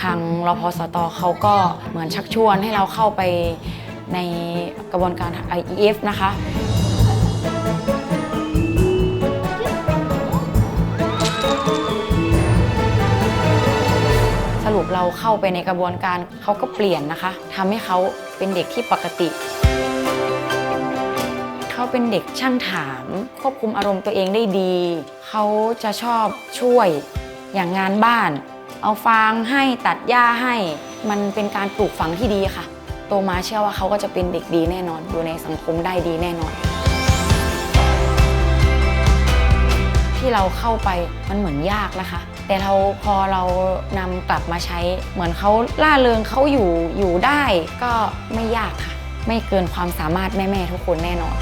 ทางรพสตเขาก็เหมือนชักชวนให้เราเข้าไปในกระบวนการ IEF นะคะ สรุปเราเข้าไปในกระบวนการเขาก็เปลี่ยนนะคะทำให้เขาเป็นเด็กที่ปกติ เขาเป็นเด็กช่างถาม ควบคุมอารมณ์ตัวเองได้ดี เขาจะชอบช่วย อย่างงานบ้าน เอาฟางให้ตัดหญ้าให้ มันเป็นการปลูกฝังที่ดีค่ะ โตมาเชื่อว่าเขาก็จะเป็นเด็กดีแน่นอน อยู่ในสังคมได้ดีแน่นอน ที่เราเข้าไปมันเหมือนยากนะคะ แต่เราพอเรานำกลับมาใช้เหมือนเขาล่าเริงเขาอยู่อยู่ได้ก็ไม่ยากค่ะ ไม่เกินความสามารถแม่ๆทุกคนแน่นอน